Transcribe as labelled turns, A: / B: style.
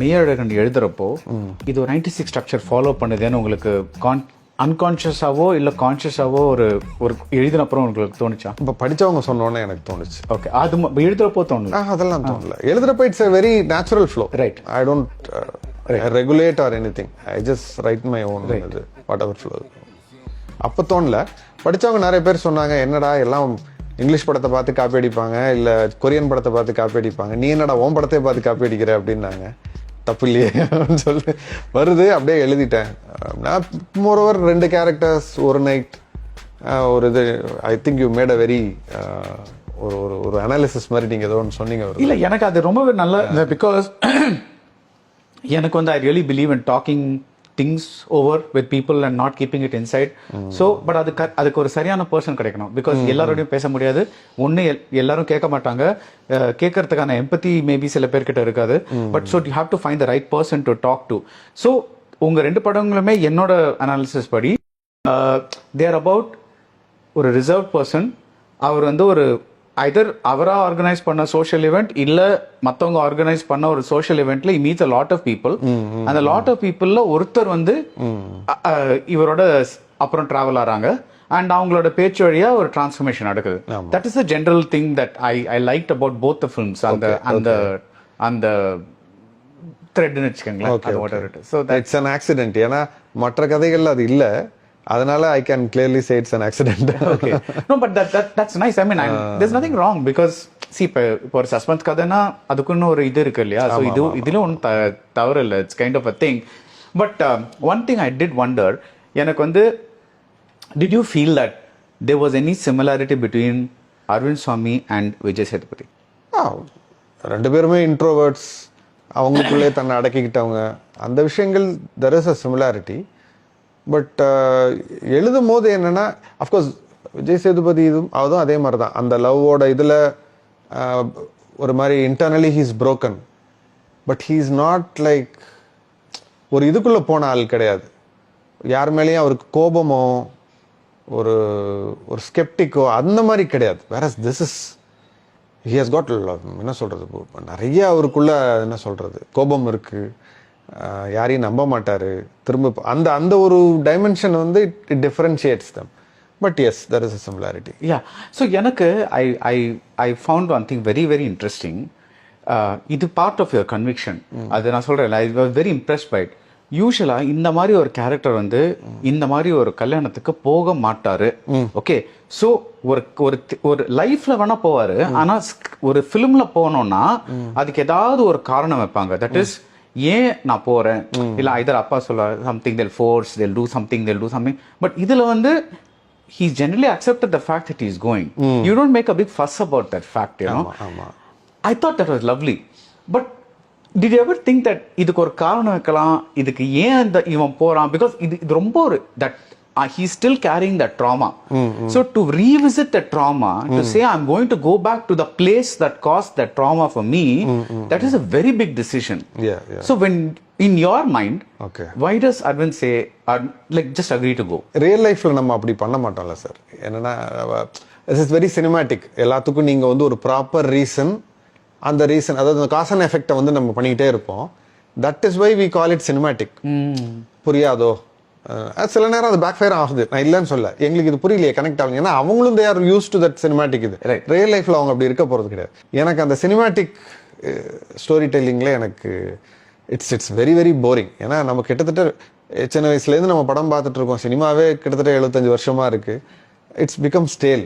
A: மெய்யழகன் எழுதுறப்போ இது ஒரு ninety six structure follow பண்ணுதுன்னு உங்களுக்கு கான் அன்கான்ஷியஸாவோ இல்ல கான்ஷியஸாவோ ஒரு ஒரு எழுதின அப்புறம் உங்களுக்கு தோணுச்சா?
B: இப்போ படிச்சவங்க சொன்னோன்னே எனக்கு தோணுச்சு.
A: ஓகே அது எழுதுறப்போ தோணுது.
B: அதெல்லாம் தோணல. எழுதுறப்ப it's a very natural flow
A: Right.
B: I don't regulate or anything I just write my own இது வாட் எவர் ஃப்ளோ அப்போ தோணல. படிச்சவங்க நிறைய பேர் சொன்னாங்க என்னடா எல்லாம் இங்கிலீஷ் படத்தை பார்த்து காப்பி அடிப்பாங்க இல்ல கொரியன் படத்தை பார்த்து காப்பி அடிப்பாங்க. நீ என்னடா உன் படத்தை பார்த்து காப்பி அடிக்கிற? அப்படின்னாங்க. தப்பு இல்லையே அப்படின்னு சொல்லி வருது அப்படியே எழுதிட்டேன். நான் மோரோவர் ரெண்டு கேரக்டர்ஸ் ஒரு நைட் ஒரு இது I think you made a very ஒரு ஒரு ஒரு அனாலிசிஸ் மாதிரி நீங்க ஏதோ ஒன்று சொன்னீங்க
A: இல்ல எனக்கு அது ரொம்பவே நல்ல பிகாஸ் எனக்கு வந்து I really believe in talking things over with people and not keeping it inside so but அதுக்கு அதுக்கு ஒரு சரியான பர்சன் கிடைக்கணும். பிகாஸ் எல்லாரோடையும் பேச முடியாது. ஒன்று எல்லாரும் கேட்க மாட்டாங்க. கேட்கறதுக்கான எம்பத்தி மேபி சில பேர்கிட்ட இருக்காது. But so you have to find the right person to talk to so உங்க ரெண்டு படங்களுமே என்னோட அனாலிசிஸ் படி தேர் அபவுட் ஒரு ரிசர்வ் பர்சன் அவர் வந்து ஒரு ஐதர் அவரா ஆர்கனைஸ் பண்ண சோஷியல் இவெண்ட் இல்ல மத்தவங்க ஆர்கனைஸ் பண்ண ஒரு social இவெண்ட்ல meets a lot of people அந்த லாட் ஆஃப் பீப்புள்ல ஒருத்தர் வந்து அ- அ, இவரோட அப்புறம் டிராவல் ஆறாங்க. அண்ட் அவங்களோட பேச்சு வழியா ஒரு டிரான்ஸ்ஃபர்மேஷன் நடக்குது. That is the general thing that I I like about both the films அந்த அந்த அந்த த்ரெட்னு வச்சுக்கோங்களேன்.
B: இட்ஸ் அன் ஆக்சிடென்ட் ஏன்னா மற்ற கதைகள்ல அது இல்ல. அதனால I can clearly say it's an accident
A: okay. No but that, that that's nice. I mean I'm, there's nothing wrong because see இப்போ இப்போ ஒரு சஸ்பென்ஸ் கதைனா அதுக்குன்னு ஒரு இது இருக்கு இல்லையா? ஸோ இது இதுல ஒன்றும் தவறு இல்லை it's kind of a thing but one thing I did wonder எனக்கு வந்து did you feel that there was any similarity between Arvind Swamy and Vijay Sethupathi
B: ரெண்டு பேருமே இன்ட்ரோவர்ட்ஸ் அவங்களுக்குள்ளே தன்னை அடக்கிக்கிட்டவங்க. அந்த விஷயங்கள் there is a similarity but uh, எழுதும் போது என்னென்னா அஃப்கோர்ஸ் விஜய் சேதுபதி இதுவும் அதுவும் அதே மாதிரி தான் அந்த லவ்வோட இதில் uh, ஒரு மாதிரி internally he's broken but he is not like ஒரு இதுக்குள்ளே போன ஆள் கிடையாது. யார் மேலேயும் அவருக்கு கோபமோ ஒரு ஒரு ஸ்கெப்டிக்கோ அந்த மாதிரி கிடையாது. வேற this is he has got என்ன சொல்கிறது இப்போ நிறைய அவருக்குள்ள என்ன சொல்கிறது கோபம் இருக்குது யாரையும் நம்ப மாட்டாரு. திரும்ப அந்த அந்த ஒரு டைமென்ஷன் வந்து it differentiates them but yes there is a similarity
A: yeah so எனக்கு I I I found one thing very very interesting இது பார்ட் ஆஃப் யுவர் கன்விக்ஷன் அது நான் சொல்றேன் I was very impressed by it usually இந்த மாதிரி ஒரு character வந்து இந்த மாதிரி ஒரு கல்யாணத்துக்கு போக மாட்டாரு. ஓகே ஸோ ஒரு ஒரு ஒரு லைஃப்ல வேணா போவாரு. ஆனா sk- ஒரு ஃபிலிம்ல போனோம்னா அதுக்கு ஏதாவது ஒரு காரணம் வைப்பாங்க. தட் இஸ் ஏன் நான் போறேன் இல்ல ஐதர் அப்பா சொல்ல something they'll force they'll do something they'll do something but இதுல வந்து fact that he's going. You don't make a big fuss about that fact, you know.
B: ஆமா
A: I thought that was lovely. But did you ever think that இதுக்கு ஒரு காரணம் வைக்கலாம் இதுக்கு ஏன் இந்த இவன் போறான் பிகாஸ் இது இது ரொம்ப ஒரு that he still carrying that trauma so to revisit the trauma to say i'm going to go back to the place that caused that trauma for me that is a very big decision
B: Yeah, yeah.
A: so when in your mind
B: Okay.
A: why does arvind say uh, like just agree to go
B: real லைஃப்ல நம்ம அப்படி பண்ண மாட்டோம்ல sir என்னன்னா is is very cinematic எல்லாத்துக்கும் நீங்க வந்து ஒரு ப்ராப்பர் ரீசன் அந்த ரீசன் அதாவது அந்த காசன் எஃபெக்டை வந்து நம்ம பண்ணிக்கிட்டே இருப்போம் that is why we call it cinematic புரியாதோ சில நேரம் அது பேக் ஃபயர் ஆகுது. நான் இல்லைன்னு சொல்ல. எங்களுக்கு இது புரியலையே கனெக்ட் ஆகுங்க ஏன்னா அவங்களும் they are use to that cinematic இது. ரியல் லைஃப்ல அவங்க அப்படி இருக்க போறது கிடையாது. எனக்கு அந்த சினிமேட்டிக் ஸ்டோரி டெல்லிங்ல எனக்கு it's it's very very boring ஏன்னா நம்ம கிட்டத்தட்ட சின்ன வயசுலேருந்து நம்ம படம் பார்த்துட்டு இருக்கோம். சினிமாவே கிட்டத்தட்ட எழுபத்தஞ்சு வருஷமா இருக்கு. It's become stale